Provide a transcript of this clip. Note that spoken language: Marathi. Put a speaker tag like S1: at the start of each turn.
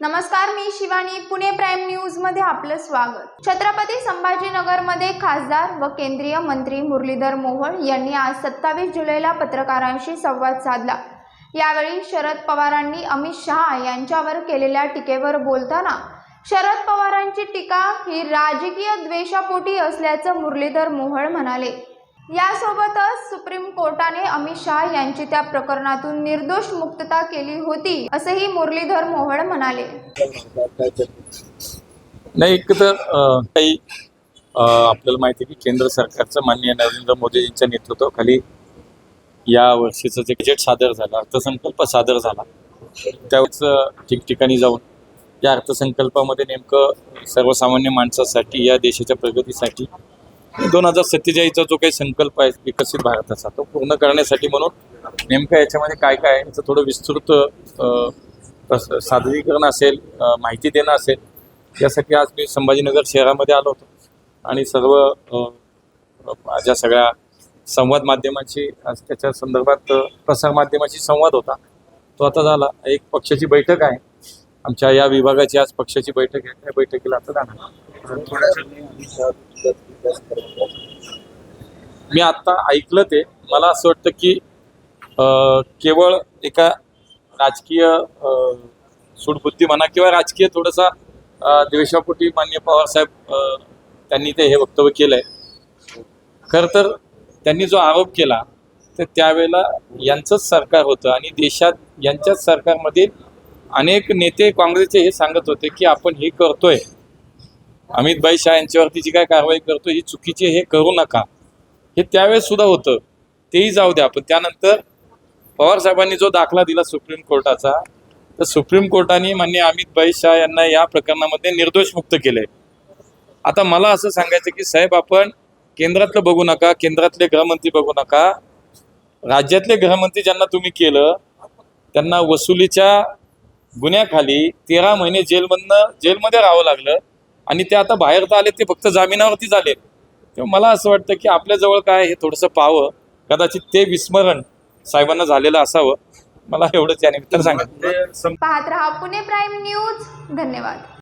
S1: नमस्कार मी शिवानी. पुणे प्राईम न्यूजमध्ये आपलं स्वागत. छत्रपती संभाजीनगरमध्ये खासदार व केंद्रीय मंत्री मुरलीधर मोहोळ यांनी आज सत्तावीस जुलैला पत्रकारांशी संवाद साधला. यावेळी शरद पवारांनी अमित शहा यांच्यावर केलेल्या टीकेवर बोलताना शरद पवारांची टीका ही राजकीय द्वेषापोटी असल्याचं मुरलीधर मोहोळ म्हणाले. यासोबतच सुप्रीम कोर्टाने अमित शहा यांची त्या प्रकरणातून निर्दोष मुक्तता केली होती असंही मुरलीधर मोहोळ म्हणाले.
S2: नाही एक तर काही आपल्याला माहिती की केंद्र सरकारचं माननीय नरेंद्र मोदींच्या नेतृत्वाखाली या वर्षीचं जे बजेट सादर झालं अर्थसंकल्प सादर झाला त्यावेळेस ठिकठिकाणी जाऊन या अर्थसंकल्पामध्ये नेमकं सर्वसामान्य माणसासाठी या देशाच्या प्रगतीसाठी दोन हजार सत्तेचाळीसचा जो काही संकल्प आहे विकसित भारताचा तो पूर्ण करण्यासाठी म्हणून नेमकं याच्यामध्ये काय काय आहे याचं थोडं विस्तृत प्रस- सादरीकरण असेल माहिती देणं असेल यासाठी आज मी संभाजीनगर शहरामध्ये आलो होतो. आणि सर्व माझ्या सगळ्या संवाद माध्यमाची आज त्याच्या संदर्भात प्रसारमाध्यमाशी प्रसार संवाद होता. तो आता झाला. एक पक्षाची बैठक आहे. आमच्या या विभागाची आज पक्षाची बैठक आहे. त्या बैठकीला आता जाणार. मी आता ऐकलं ते. मला असं वाटतं की केवळ एका राजकीय अ, म्हणा किंवा राजकीय थोडासा द्वेषापोटी मान्य पवारसाहेब त्यांनी ते हे वक्तव्य केलंय. खरं तर त्यांनी जो आरोप केला तर त्यावेळेला यांचंच सरकार होतं आणि देशात यांच्याच सरकारमधील अनेक नेते काँग्रेसचे हे सांगत होते की आपण हे करतोय. अमितभाई शाह यांच्यावरती जी काय कारवाई करतो ही चुकीची हे करू नका. हे त्यावेळेस सुद्धा होतं. तेही जाऊ द्या. पण त्यानंतर पवार साहेबांनी जो दाखला दिला सुप्रीम कोर्टाचा तर सुप्रीम कोर्टाने मान्य अमितभाई शाह यांना या प्रकरणामध्ये निर्दोष मुक्त केले आता मला असं सांगायचं की साहेब आपण केंद्रातलं बघू नका केंद्रातले गृहमंत्री बघू नका. राज्यातले गृहमंत्री ज्यांना तुम्ही केलं त्यांना वसुलीच्या गुन्ह्याखाली तेरा महिने जेलमधनं जेलमध्ये राहावं लागलं. आणि ते आता बाहेर तर आले ते फक्त जामिनावरतीच आले तेव्हा मला असं वाटतं की आपल्याजवळ काय हे थोडंसं पाहावं. कदाचित ते विस्मरण साहेबांना झालेलं असावं. मला एवढंच या निमित्तानं सांगा.
S1: पाहत राहा पुणे प्राईम न्यूज. धन्यवाद.